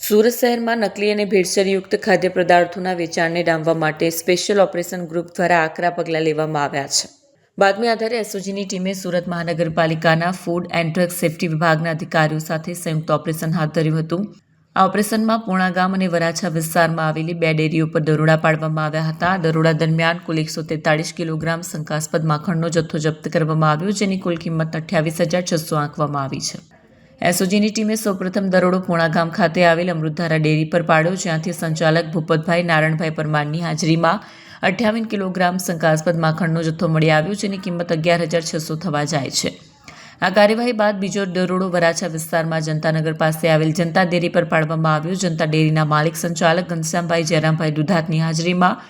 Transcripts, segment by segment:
સુરત શહેરમાં નકલી અને ભેળસેળયુક્ત ખાદ્ય પદાર્થોના વેચાણને ડામવા માટે સ્પેશિયલ ઓપરેશન ગ્રુપ દ્વારા આકરા પગલાં લેવામાં આવ્યા છે. બાતમી આધારે એસઓજીની ટીમે સુરત મહાનગરપાલિકાના ફૂડ એન્ડ ડ્રગ સેફ્ટી વિભાગના અધિકારીઓ સાથે સંયુક્ત ઓપરેશન હાથ ધર્યું હતું. આ ઓપરેશનમાં પૂણા ગામ અને વરાછા વિસ્તારમાં આવેલી બે ડેરીઓ પર દરોડા પાડવામાં આવ્યા હતા. દરોડા દરમિયાન કુલ એકસો તેતાળીસ કિલોગ્રામ શંકાસ્પદ માખણનો જથ્થો જપ્ત કરવામાં આવ્યો, જેની કુલ કિંમત અઠ્યાવીસ હજાર છસો આંકવામાં આવી છે. એસઓજીની ટીમે સૌપ્રથમ દરોડો પૂણા ગામ ખાતે આવેલ અમૃતધારા ડેરી પર પાડ્યો, જ્યાંથી સંચાલક ભૂપતભાઈ નારણભાઈ પરમારની હાજરીમાં અઠ્યાવીસ કિલોગ્રામ શંકાસ્પદ માખણનો જથ્થો મળી આવ્યો, જેની કિંમત અગિયાર હજાર છસો થવા જાય છે. આ કાર્યવાહી બાદ બીજો દરોડો વરાછા વિસ્તારમાં જનતાનગર પાસે આવેલ જનતા ડેરી પર પાડવામાં આવ્યો. જનતા ડેરીના માલિક સંચાલક ઘનશ્યામભાઈ જયરામભાઈ દુધાતની હાજરીમાં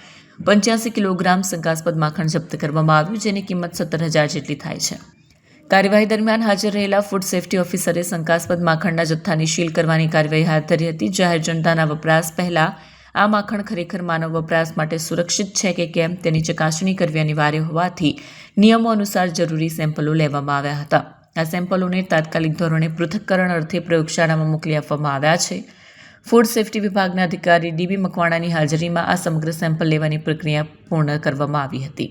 પંચ્યાસી કિલોગ્રામ શંકાસ્પદ માખણ જપ્ત કરવામાં આવ્યું, જેની કિંમત સત્તર હજાર જેટલી થાય છે. કાર્યવાહી દરમિયાન હાજર રહેલા ફૂડ સેફ્ટી ઓફિસરે શંકાસ્પદ માખણના જથ્થાની સીલ કરવાની કાર્યવાહી હાથ ધરી હતી. જાહેર જનતાના વપરાશ પહેલા આ માખણ ખરેખર માનવ વપરાશ માટે સુરક્ષિત છે કે કેમ તેની ચકાસણી કરવી અનિવાર્ય હોવાથી નિયમો અનુસાર જરૂરી સેમ્પલો લેવામાં આવ્યા હતા. આ સેમ્પલોને તાત્કાલિક ધોરણે પૃથક્કરણ અર્થે પ્રયોગશાળામાં મોકલી આપવામાં આવ્યા છે. ફૂડ સેફ્ટી વિભાગના અધિકારી ડીબી મકવાણાની હાજરીમાં આ સમગ્ર સેમ્પલ લેવાની પ્રક્રિયા પૂર્ણ કરવામાં આવી હતી.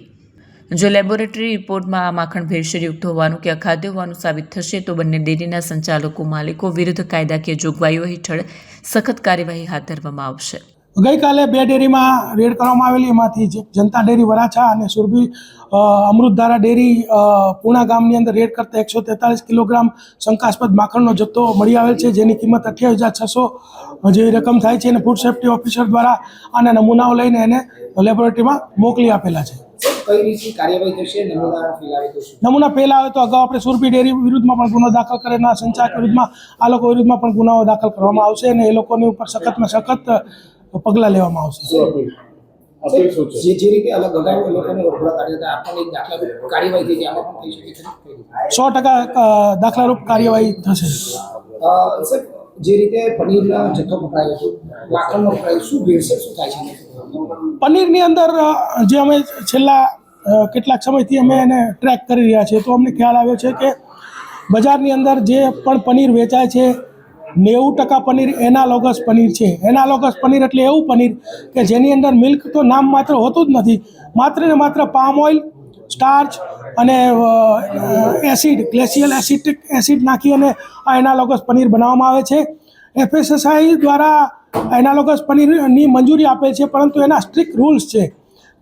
જો લેબોરેટરી રિપોર્ટમાં આ માખણ ભેળસેળયુક્ત હોવાનું કે અખાદ્ય હોવાનું સાબિત થશે, તો બંને ડેરીના સંચાલકો માલિકો વિરુદ્ધ કાયદાકીય જોગવાઈઓ હેઠળ સખત કાર્યવાહી હાથ ધરવામાં આવશે. ગઈકાલે બે ડેરીમાં રેડ કરવામાં આવેલી, એમાંથી જનતા ડેરી વરાછા અને સુરભી અમૃતધારા ડેરી પૂણા ગામની અંદર રેડ કરતા એકસો તેતાલીસ કિલોગ્રામ શંકાસ્પદ માખણનો જથ્થો મળી આવેલ છે, જેની કિંમત અઠ્યાવીસ હજાર છસો જેવી રકમ થાય છે, અને ફૂડ સેફ્ટી ઓફિસર દ્વારા આના નમૂનાઓ લઈને એને લેબોરેટરીમાં મોકલી આપેલા છે. કઈ રીતની કાર્યવાહી થશે નમૂના ફેલાવે તો નમૂના પહેલા આવે તો અગાઉ આપણે સુરભી ડેરી વિરુદ્ધમાં પણ ગુનો દાખલ કરેલા સંચાલક વિરુદ્ધમાં આ લોકો વિરુદ્ધમાં પણ ગુનાઓ દાખલ કરવામાં આવશે અને એ લોકોની ઉપર સખતમાં સખત પગલાં લેવામાં આવશે. જે જે રીતે અલગ અગાઉ લોકોને વરઘોડા કાઢ્યા હતા આપણને કાર્યવાહી થઈ છે આમાં પણ થઈ શકે સો ટકા દાખલારૂપ કાર્યવાહી થશે. સર જે રીતે પનીરના જથ્થો પકડાયો હતો માખણનો પકડાયો શું ભેળસેળ શું થાય છે? પનીરની અંદર જે અમે છેલ્લા કેટલાક સમયથી અમે એને ટ્રેક કરી રહ્યા છીએ, તો અમને ખ્યાલ આવ્યો છે કે બજારની અંદર જે પણ પનીર વેચાય છે, નેવું ટકા પનીર એનાલોગસ પનીર છે. એનાલોગસ પનીર એટલે એવું પનીર કે જેની અંદર મિલ્ક તો નામ માત્ર હોતું જ નથી. માત્ર ને માત્ર પામ ઓઇલ સ્ટાર્ચ અને એસિડ ગ્લેશિયલ એસિટિક એસિડ નાખી અને આ એનાલોગસ પનીર બનાવવામાં આવે છે. એફએસએસઆઈ દ્વારા એનાલોગસ પનીરની મંજૂરી આપે છે, પરંતુ એના સ્ટ્રિક્ટ રૂલ્સ છે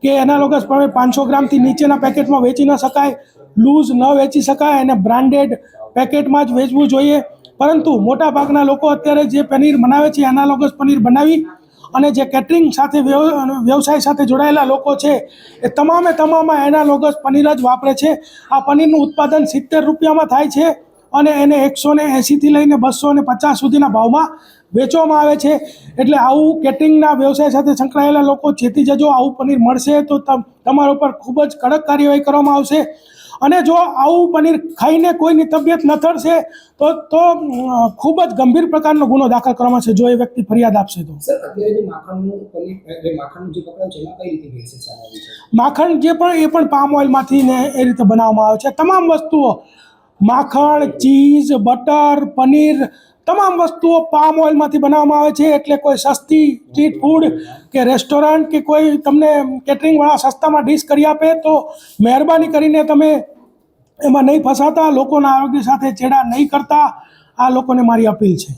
કે એનાલોગસ પનીર પાંચસો ગ્રામથી નીચેના પેકેટમાં વેચી ન શકાય લૂઝ ન વેચી શકાય અને બ્રાન્ડેડ પેકેટમાં જ વેચવું જોઈએ. પરંતુ મોટાભાગના લોકો અત્યારે જે પનીર બનાવે છે એનાલોગસ પનીર બનાવી અને જે કેટરિંગ સાથે વ્યવસાય સાથે જોડાયેલા લોકો છે, એ તમામે તમામ એનાલોગસ પનીર જ વાપરે છે. આ પનીરનું ઉત્પાદન સિત્તેર રૂપિયામાં થાય છે. અને એને એકસો ને એંસીથી લઈને બસો ને પચાસ સુધીના ભાવમાં વેચવામાં આવે છે. એટલે આવું કેટરિંગના વ્યવસાય સાથે સંકળાયેલા લોકો જેથી જજો આવું પનીર મળશે તો તમ તમારા ઉપર ખૂબ જ કડક કાર્યવાહી કરવામાં આવશે. અને જો આવું પનીર ખાઈને કોઈની તબિયત લથડશે તો તો ખૂબ જ ગંભીર પ્રકારનો ગુનો દાખલ કરવામાં આવશે. જો એ વ્યક્તિ ફરિયાદ આપશે તો. છે છે? માખણ જે પણ એ પણ પામ ઓઇલમાંથી ને એ રીતે બનાવવામાં આવે છે. તમામ વસ્તુઓ માખણ, ચીઝ, બટર, પનીર તમામ વસ્તુઓ પામ ઓઇલમાંથી બનાવવામાં આવે છે. એટલે કોઈ સસ્તી સ્ટ્રીટ ફૂડ કે રેસ્ટોરન્ટ કે કોઈ તમને કેટરિંગવાળા સસ્તામાં ડીશ કરી આપે તો મહેરબાની કરીને તમે એમાં નહીં ફસાતા. લોકોના આરોગ્ય સાથે ચેડા નહીં કરતા. આ લોકોને મારી અપીલ છે.